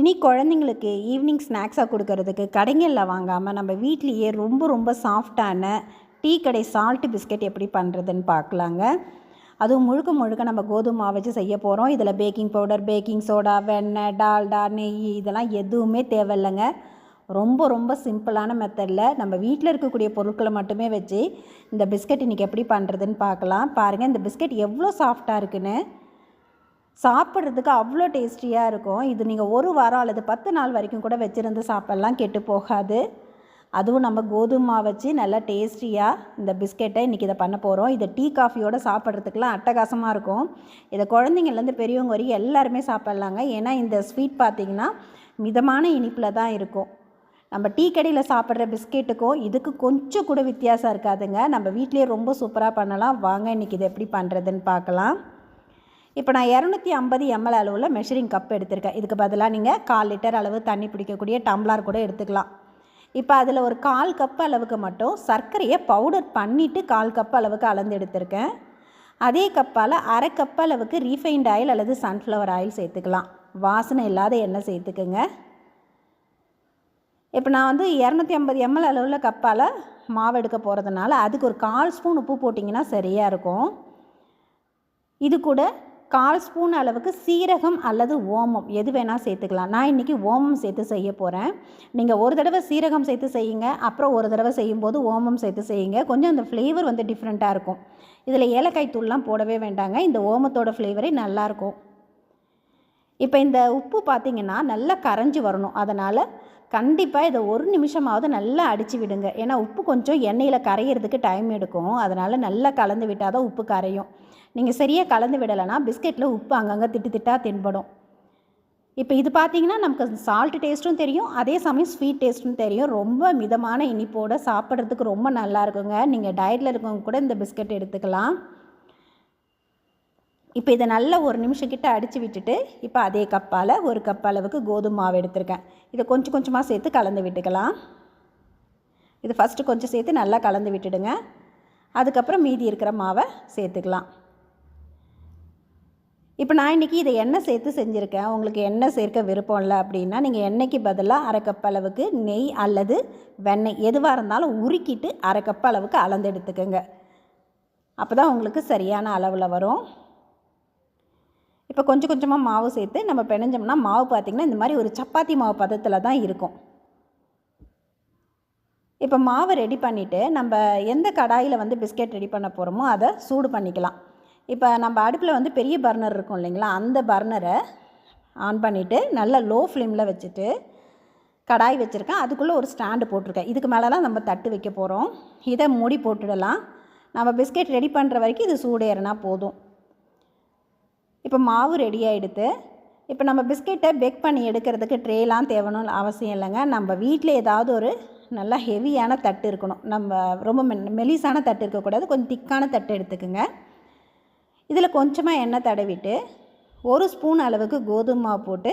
இனி குழந்தைங்களுக்கு ஈவினிங் ஸ்நாக்ஸாக கொடுக்கறதுக்கு கடைங்களில் வாங்காமல் நம்ம வீட்லேயே ரொம்ப ரொம்ப சாஃப்டான டீ கடை சால்ட் பிஸ்கெட் எப்படி பண்ணுறதுன்னு பார்க்கலாங்க. அதுவும் முழுக்க முழுக்க நம்ம கோதுமை மாவு வச்சு செய்ய போகிறோம் இதில் பேக்கிங் பவுடர் பேக்கிங் சோடா வெண்ணெய் டால்டா நெய் இதெல்லாம் எதுவுமே தேவையில்லைங்க. ரொம்ப ரொம்ப சிம்பிளான மெத்தடில் நம்ம வீட்டில் இருக்கக்கூடிய பொருட்களை மட்டுமே வச்சு இந்த பிஸ்கட் இன்றைக்கி எப்படி பண்ணுறதுன்னு பார்க்கலாம். பாருங்கள் இந்த பிஸ்கட் எவ்வளோ சாஃப்டாக இருக்குன்னு. சாப்பிட்றதுக்கு அவ்வளோ டேஸ்டியாக இருக்கும். இது நீங்கள் ஒரு வாரம் அல்லது பத்து நாள் வரைக்கும் கூட வச்சுருந்து சாப்பிட்லாம் கெட்டு போகாது. அதுவும் நம்ம கோதுமை வச்சு நல்லா டேஸ்டியாக இந்த பிஸ்கெட்டை இன்றைக்கி இதை பண்ண போகிறோம் இதை டீ காஃபியோடு சாப்பிட்றதுக்குலாம் அட்டகாசமாக இருக்கும். இதை குழந்தைங்கள்லேருந்து பெரியவங்க வரைக்கும் எல்லாருமே சாப்பிட்லாங்க. ஏன்னா இந்த ஸ்வீட் பார்த்திங்கன்னா மிதமான இனிப்பில் தான் இருக்கும். நம்ம டீ கடையில் சாப்பிட்ற பிஸ்கெட்டுக்கும் இதுக்கு கொஞ்சம் கூட வித்தியாசம் இருக்காதுங்க. நம்ம வீட்லேயே ரொம்ப சூப்பராக பண்ணலாம். வாங்க இன்றைக்கி இதை எப்படி பண்ணுறதுன்னு பார்க்கலாம். இப்போ நான் இரநூத்தி ஐம்பது எம்எல் அளவில் மெஷரிங் கப் எடுத்திருக்கேன். இதுக்கு பதிலாக நீங்கள் கால் லிட்டர் அளவு தண்ணி பிடிக்கக்கூடிய டம்ளார் கூட எடுத்துக்கலாம். இப்போ அதில் ஒரு கால் கப் அளவுக்கு மட்டும் சர்க்கரையை பவுடர் பண்ணிவிட்டு கால் கப் அளவுக்கு அளந்து எடுத்திருக்கேன். அதே கப்பால் அரை கப் அளவுக்கு ரீஃபைண்ட் ஆயில் அல்லது சன்ஃப்ளவர் ஆயில் சேர்த்துக்கலாம். வாசனை இல்லாத எண்ணெய் சேர்த்துக்குங்க. இப்போ நான் வந்து இரநூத்தி ஐம்பது எம்எல் அளவில் கப்பால் மாவு எடுக்க போகிறதுனால அதுக்கு ஒரு கால் ஸ்பூன் உப்பு போட்டிங்கன்னா சரியாக இருக்கும். இது கூட கால் ஸ்பூன் அளவுக்கு சீரகம் அல்லது ஓமம் எது வேணால் சேர்த்துக்கலாம். நான் இன்றைக்கி ஓமம் சேர்த்து செய்ய போகிறேன் நீங்கள் ஒரு தடவை சீரகம் சேர்த்து செய்யுங்க. அப்புறம் ஒரு தடவை செய்யும்போது ஓமம் சேர்த்து செய்யுங்க. கொஞ்சம் அந்த ஃப்ளேவர் வந்து டிஃப்ரெண்ட்டாக இருக்கும். இதில் ஏலக்காய் தூள்லாம் போடவே வேண்டாங்க. இந்த ஓமத்தோட ஃப்ளேவரே நல்லாயிருக்கும் இப்போ இந்த உப்பு பார்த்திங்கன்னா நல்லா கரைஞ்சி வரணும். அதனால் கண்டிப்பாக இதை ஒரு நிமிஷமாவது நல்லா அடித்து விடுங்க. ஏன்னா உப்பு கொஞ்சம் எண்ணெயில் கரையிறதுக்கு டைம் எடுக்கும். அதனால் நல்லா கலந்து விட்டால் தான் உப்பு கரையும். நீங்கள் சரியாக கலந்து விடலைன்னா பிஸ்கெட்டில் உப்பு அங்கங்கே திட்டு திட்டாக தென்படும். இப்போ இது பார்த்தீங்கன்னா நமக்கு சால்ட் டேஸ்ட்டும் தெரியும் அதே சமயம் ஸ்வீட் டேஸ்ட்டும் தெரியும். ரொம்ப மிதமான இனிப்போடு சாப்பிட்றதுக்கு ரொம்ப நல்லா இருக்குங்க. நீங்கள் டயட்டில் இருக்கவங்க கூட இந்த பிஸ்கட் எடுத்துக்கலாம். இப்போ இதை நல்லா ஒரு நிமிஷம் கிட்ட அடித்து விட்டுட்டு இப்போ அதே கப்பால் ஒரு கப் அளவுக்கு கோதுமை மாவு எடுத்திருக்கேன். இதை கொஞ்சம் கொஞ்சமாக சேர்த்து கலந்து விட்டுக்கலாம். இது ஃபஸ்ட்டு கொஞ்சம் சேர்த்து நல்லா கலந்து விட்டுடுங்க. அதுக்கப்புறம் மீதி இருக்கிற மாவை சேர்த்துக்கலாம். இப்போ நான் இன்றைக்கி இதை எண்ணெய் சேர்த்து செஞ்சுருக்கேன்? உங்களுக்கு எண்ணெய் சேர்க்க விருப்பம் இல்லை அப்படின்னா நீங்கள் எண்ணெய்க்கு பதிலாக அரை கப் அளவுக்கு நெய் அல்லது வெண்ணெய் எதுவாக இருந்தாலும் உருக்கிட்டு அரை கப் அளவுக்கு அளந்து எடுத்துக்கோங்க. அப்போ தான் உங்களுக்கு சரியான அளவில் வரும். இப்போ கொஞ்சம் கொஞ்சமாக மாவு சேர்த்து நம்ம பிணைஞ்சோம்னா மாவு பார்த்திங்கன்னா இந்த மாதிரி ஒரு சப்பாத்தி மாவு பதத்தில் தான் இருக்கும். இப்போ மாவை ரெடி பண்ணிவிட்டு நம்ம எந்த கடாயில் வந்து பிஸ்கெட் ரெடி பண்ண போகிறோமோ அதை சூடு பண்ணிக்கலாம். இப்போ நம்ம அடுப்பில் வந்து பெரிய பர்னர் இருக்கும் இல்லைங்களா? அந்த பர்னரை ஆன் பண்ணிவிட்டு நல்லா லோ ஃப்ளேமில் வச்சுட்டு கடாய் வச்சுருக்கேன். அதுக்குள்ளே ஒரு ஸ்டாண்டு போட்டிருக்கேன். இதுக்கு மேலெலாம் நம்ம தட்டு வைக்க போகிறோம். இதை மூடி போட்டுடலாம். நம்ம பிஸ்கெட் ரெடி பண்ணுற வரைக்கும் இது சூடேறினா போதும். இப்போ மாவு ரெடி ஆகிடுது இப்போ நம்ம பிஸ்கெட்டை பேக் பண்ணி எடுக்கிறதுக்கு ட்ரேலாம் தேவணும்னு அவசியம் இல்லைங்க. நம்ம வீட்டில் ஏதாவது ஒரு நல்லா ஹெவியான தட்டு இருக்கணும். நம்ம ரொம்ப மெலிசான தட்டு இருக்கக்கூடாது. கொஞ்சம் திக்கான தட்டு எடுத்துக்கோங்க. இதில் கொஞ்சமாக எண்ணெய் தடவிட்டு ஒரு ஸ்பூன் அளவுக்கு கோதுமை மாவு போட்டு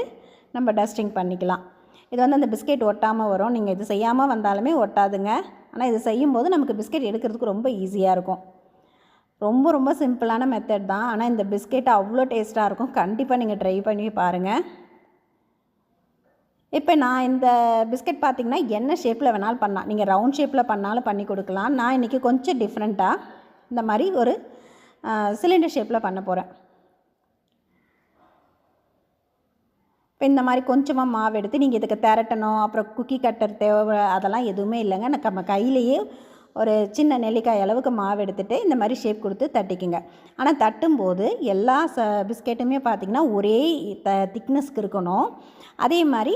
நம்ம டஸ்டிங் பண்ணிக்கலாம். இது வந்து அந்த பிஸ்கெட் ஒட்டாமல் வரும். நீங்கள் இது செய்யாமல் வந்தாலுமே ஒட்டாதுங்க. ஆனால் இது செய்யும்போது நமக்கு பிஸ்கெட் எடுக்கிறதுக்கு ரொம்ப ஈஸியாக இருக்கும். ரொம்ப ரொம்ப சிம்பிளான மெத்தட் தான். ஆனால் இந்த பிஸ்கெட் அவ்வளோ டேஸ்ட்டாக இருக்கும். கண்டிப்பாக நீங்கள் ட்ரை பண்ணி பாருங்கள் இப்போ நான் இந்த பிஸ்கெட் பார்த்திங்கன்னா என்ன ஷேப்பில் வேணாலும் பண்ணலாம். நீங்கள் ரவுண்ட் ஷேப்பில் பண்ணாலும் பண்ணி கொடுக்கலாம். நான் இன்றைக்கி கொஞ்சம் டிஃப்ரெண்ட்டாக இந்த மாதிரி ஒரு சிலிண்டர் ஷேப்பில் பண்ண போகிறேன் இப்போ இந்த மாதிரி கொஞ்சமாக மாவு எடுத்து நீங்கள் இதுக்கு திரட்டணும் அப்புறம் குக்கி கட்டர் தேவை அதெல்லாம் எதுவுமே இல்லைங்க. நம்ம கையிலேயே ஒரு சின்ன நெல்லிக்காய் அளவுக்கு மாவு எடுத்துகிட்டு இந்த மாதிரி ஷேப் கொடுத்து தட்டிக்குங்க. ஆனால் தட்டும்போது எல்லா ச பிஸ்கெட்டுமே பார்த்திங்கன்னா ஒரே த திக்னஸ்க்கு இருக்கணும். அதே மாதிரி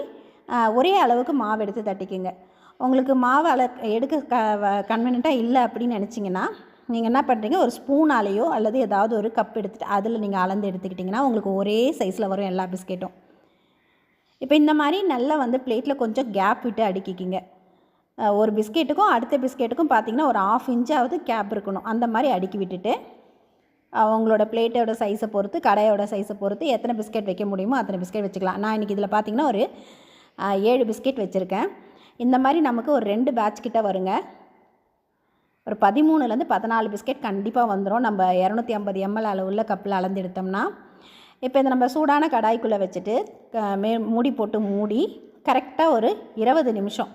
ஒரே அளவுக்கு மாவு எடுத்து தட்டிக்குங்க. உங்களுக்கு மாவு அள எடுக்க க கன்வீனியண்ட்டாக இல்லை அப்படின்னு நினச்சிங்கன்னா நீங்கள் என்ன பண்ணுறீங்க ஒரு ஸ்பூனாலேயோ அல்லது ஏதாவது ஒரு கப் எடுத்துகிட்டு அதில் நீங்கள் அளந்து எடுத்துக்கிட்டிங்கன்னா உங்களுக்கு ஒரே சைஸில் வரும் எல்லா பிஸ்கெட்டும். இப்போ இந்த மாதிரி நல்லா வந்து பிளேட்டில் கொஞ்சம் கேப் விட்டு அடுக்கிக்கிங்க. ஒரு பிஸ்கெட்டுக்கும் அடுத்த பிஸ்கெட்டுக்கும் பார்த்திங்கன்னா ஒரு ஆஃப் இன்ச்சாவது கேப் இருக்கணும். அந்த மாதிரி அடுக்கி விட்டுட்டு உங்களோட பிளேட்டோட சைஸை பொறுத்து கடையோட சைஸை பொறுத்து எத்தனை பிஸ்கெட் வைக்க முடியுமோ அத்தனை பிஸ்கெட் வச்சுக்கலாம். நான் இன்றைக்கி இதில் பார்த்திங்கன்னா ஒரு ஏழு பிஸ்கெட் வச்சுருக்கேன். இந்த மாதிரி நமக்கு ஒரு ரெண்டு பேட்ச் கிட்டே வருங்க. ஒரு பதிமூணுலேருந்து பதினாலு பிஸ்கெட் கண்டிப்பாக வந்துடும் நம்ம இரநூத்தி ஐம்பது எம்எல் அளவுள்ள கப்பில் அளந்து எடுத்தோம்னா இப்போ இந்த நம்ம சூடான கடாய்க்குள்ளே வச்சுட்டு க- மே மூடி போட்டு மூடி கரெக்டாக ஒரு இருபது நிமிஷம்.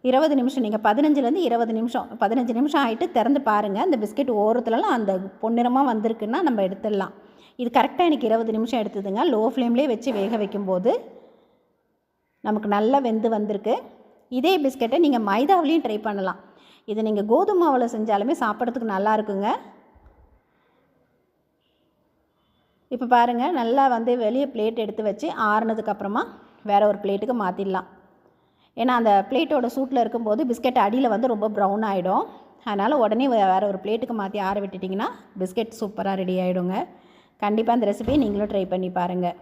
இருபது நிமிஷம் நீங்கள் பதினஞ்சுலேருந்து இருபது நிமிஷம் பதினஞ்சு நிமிஷம் ஆகிட்டு திறந்து பாருங்கள் அந்த பிஸ்கெட் ஓரத்துலலாம் அந்த பொன்னிறமாக வந்திருக்குன்னா நம்ம எடுத்துடலாம். இது கரெக்டாக எனக்கு இருபது நிமிஷம் எடுத்ததுங்க. லோ ஃப்ளேம்லேயே வச்சு வேக வைக்கும்போது நமக்கு நல்லா வெந்து வந்திருக்கு. இதே பிஸ்கெட்டை நீங்கள் மைதாவிலையும் ட்ரை பண்ணலாம். இது நீங்கள் கோதுமை மாவில் செஞ்சாலுமே சாப்பிட்றதுக்கு நல்லா இருக்குங்க. இப்போ பாருங்கள் நல்லா வந்து வெளியே பிளேட் எடுத்து வச்சு ஆறுனதுக்கப்புறமா வேறு ஒரு பிளேட்டுக்கு மாற்றிடலாம் ஏன்னா அந்த பிளேட்டோட சூட்டில் இருக்கும்போது பிஸ்கெட் அடியில் வந்து ரொம்ப ப்ரௌன் ஆகிடும் அதனால் உடனே வேறு ஒரு பிளேட்டுக்கு மாற்றி ஆற விட்டுட்டிங்கன்னா பிஸ்கெட் சூப்பராக ரெடி ஆகிடுங்க கண்டிப்பாக அந்த ரெசிபியை நீங்களும் ட்ரை பண்ணி பாருங்கள்